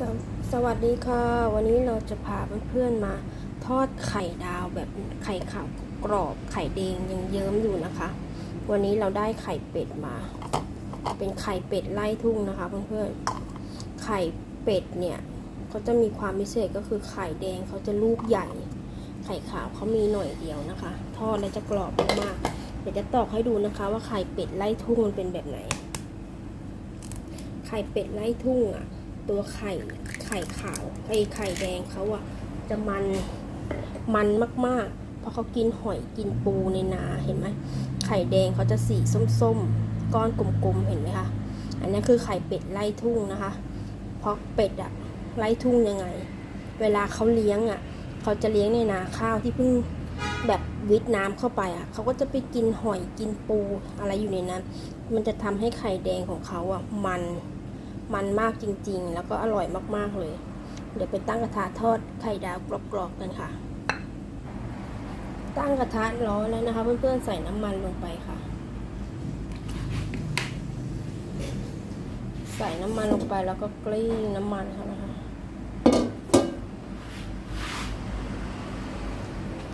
สวสวัสดีค่ะ วันนี้เราจะพาเพื่อนๆมาทอดไข่ดาวแบบไข่ขาวกรอบไข่แดงยังเยิ้มอยู่นะคะ วันนี้เราได้ไข่เป็ดมา เป็นไข่เป็ดไล่ทุ่งนะคะเพื่อนๆไข่เป็ดเนี่ยเขาจะมีความพิเศษก็คือไข่แดงเขาจะลูกใหญ่ ไข่ขาวเขามีหน่อยเดียวนะคะ ทอดแล้วจะกรอบมากๆเดี๋ยวจะตอกให้ดูนะคะ ว่าไข่เป็ดไล่ทุ่งมันเป็นแบบไหน ไข่เป็ดไล่ทุ่งอะ ตัวไข่ไข่ขาวไอไข่แดงเขาอะจะมันมันมากๆ เพราะเขากินหอยกินปูในนาเห็นไหมไข่แดงเขาจะสีส้มๆ ก้อนกลมๆเห็นไหมคะอันนี้คือไข่เป็ดไล่ทุ่งนะคะ เพราะเป็ดอะไล่ทุ่งยังไง เวลาเขาเลี้ยงอะเขาจะเลี้ยงในนาข้าวที่เพิ่งแบบวิทน้ำเข้าไปอะเขาก็จะไปกินหอยกินปูอะไรอยู่ในนั้น มันจะทำให้ไข่แดงของเขาอะมัน มันมากจริงๆ แล้วก็อร่อยมากๆเลย เดี๋ยวไปตั้งกระทะทอดไข่ดาวกรอบๆกันค่ะ ตั้งกระทะร้อนแล้วนะคะ เพื่อนๆใส่น้ำมันลงไปค่ะ ใส่น้ำมันลงไปแล้วก็กลิ้งน้ำมันค่ะนะคะ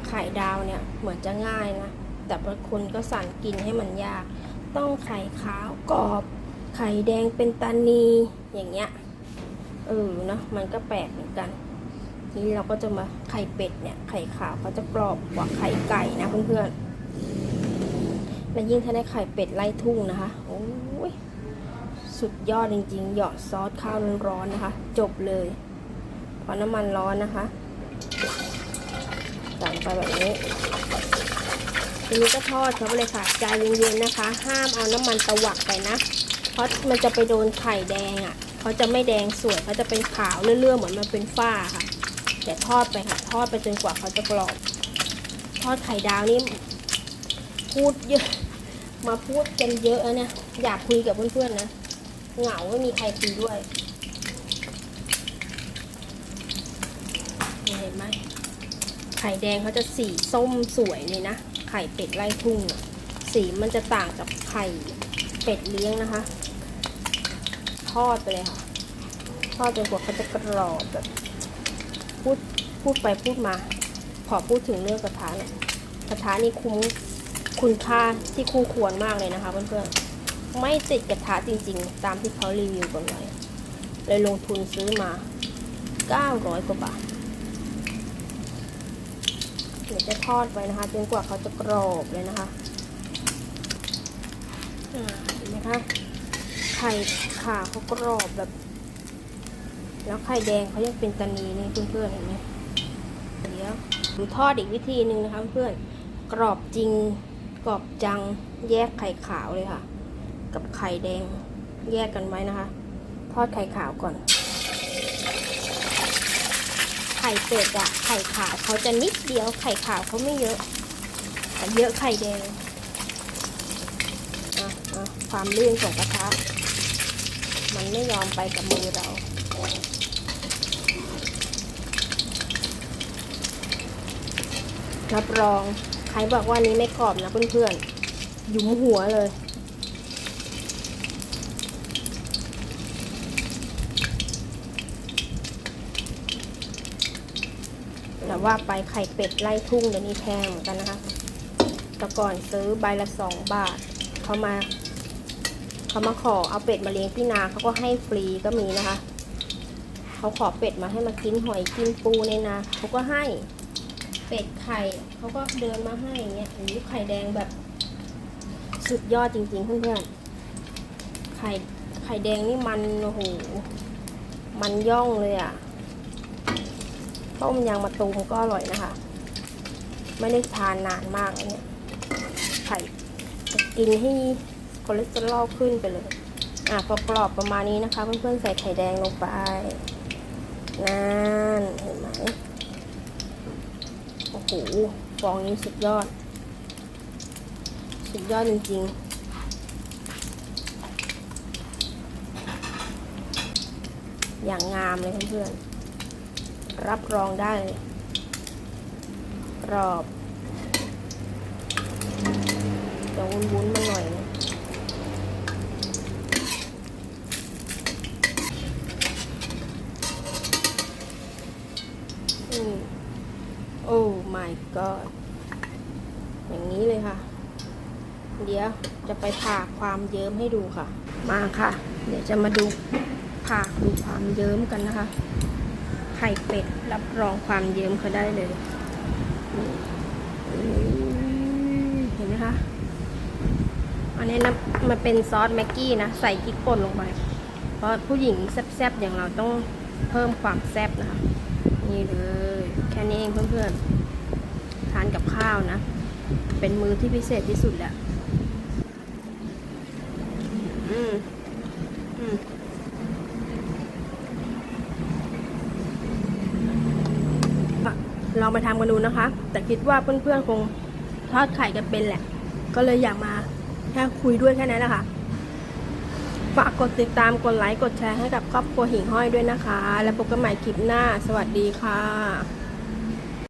ไข่ดาวเนี่ยเหมือนจะง่ายนะ แต่บางคนก็สั่นกินให้มันยาก ต้องไข่ขาวกรอบ ไข่แดงเป็นตานีอย่างเงี้ยเออเนาะมันก็แปลกเหมือนกัน นี้เราก็จะมาไข่เป็ดเนี่ย ไข่ขาวเขาจะกรอบกว่าไข่ไก่นะเพื่อนๆและยิ่งถ้าได้ไข่เป็ดไล่ทุ่งนะคะโอ้ยสุดยอดจริงๆ หยอดซอสข้าวร้อนๆนะคะ จบเลยพอน้ำมันร้อนนะคะใส่ไปแบบนี้ทีนี้ก็ทอดเขาไปเลยค่ะใจเย็นๆนะคะ ห้ามเอาน้ำมันตะวักไปนะ เพราะมันจะไปโดนไข่แดงอะ่ะเขาจะไม่แดงสวยเขาจะเป็นขาวเลื่อๆเหมือนมันเป็นฝ้าค่ะแต่ทอดไปค่ะ ทอดไปจนกว่าเขาจะกรอบ ทอดไข่ดาวนี่พูดเยอะ มาพูดกันเยอะเนี่ยอยากคุยกับเพื่อนๆนะเหงาไม่มีใครคุยด้วยเห็นไหมไข่แดงเขาจะสีส้มสวยเลยนะ ไข่เป็ดไล่ทุ่งสีมันจะต่างกับไข่เป็ดเลี้ยงนะคะ ทอดไปเลยค่ะ ทอดจนกว่าเขาจะกรอบแบบพูดพูดไปพูดมา ขอพูดถึงเรื่องกระทะเนี่ยกระทะนี่คุ้มคุณค่าที่คู่ควรมากเลยนะคะเพื่อนๆไม่ติดกระทะจริงๆ ตามที่เขารีวิวกันไว้เลยลงทุนซื้อมา 900 กว่าบาทเดี๋ยวจะทอดไว้นะคะจนกว่าเขาจะกรอบเลยนะคะเห็นไหมคะ ไข่ขาเขากรอบแบบ แล้วไข่แดงเขายังเป็นตานีนี่เพื่อนๆเห็นไหมเดี๋ยวผมทอดอีกวิธีหนึ่งนะคะเพื่อนกรอบจริงกรอบจังแยกไข่ขาวเลยค่ะ กับไข่แดงแยกกันไว้นะคะ ทอดไข่ขาวก่อน ไข่เป็ดอะไข่ขาวเขาจะนิดเดียวไข่ขาวเขาไม่เยอะแต่เยอะไข่แดง ความลื่นของกระทะ มันไม่ยอมไปกับมือเรารับรอง ใครบอกว่านี้ไม่กรอบนะเพื่อนๆ หยุมหัวเลย แต่ว่าไปไข่เป็ดไล่ทุ่งเดี๋ยวนี้แพงเหมือนกันนะคะ แต่ก่อนซื้อใบละสองบาท เขามา เขามาขอเอาเป็ดมาเลี้ยงที่นาเขาก็ให้ฟรีก็มีนะคะ เขาขอเป็ดมาให้มากินหอยกินปูในนาเขาก็ให้เป็ดไข่เขาก็เดินมาให้เงี้ยหรือไข่แดงแบบ สุดยอดจริงๆเพื่อนๆไข่ไข่แดงนี่มันโอ้โหมันย่องเลยอะ่ะต้มยางมะตูมก็อร่อยนะคะ ไม่ได้ทานนานมากแล้วเนี่ยไข่กินให้ คอเลสเตอรอลขึ้นไปเลย อะพอกรอบประมาณนี้นะคะ เพื่อนๆใส่ไข่แดงลงไปนั่นเห็นไหมโอ้โหฟองนี้สุดยอด สุดยอดจริงๆอย่างงามเลยเพื่อนๆ รับรองได้เลยกรอบจะวุ้นๆมาหน่อยนะ นี่โอ้ my god อย่างนี้เลยค่ะ เดี๋ยวจะไปผ่าความเยิ้มให้ดูค่ะ มาค่ะ เดี๋ยวจะมาดูผ่าดูความเยิ้มกันนะคะ ไข่เป็ดรับรองความเยิ้มเขาได้เลยเห็นไหมคะ อันนี้นะมันเป็นซอสแม็กกี้นะ ใส่พริกป่นลงไป เพราะผู้หญิงแซ่บๆอย่างเราต้องเพิ่มความแซ่บนะคะ นี่เลย แค่นี้เองเพื่อนๆ ทานกับข้าวนะ เป็นมือที่พิเศษที่สุดแหละอืมอืมลองไปทำกันดูนะคะ แต่คิดว่าเพื่อนๆคงทอดไข่กันเป็นแหละ ก็เลยอยากมาแค่คุยด้วยแค่นั้นแหละค่ะ ฝากกดติดตาม กดไลค์ กดแชร์ให้กับครอบครัวหิ่งห้อยด้วยนะคะ แล้วพบกันใหม่คลิปหน้า สวัสดีค่ะ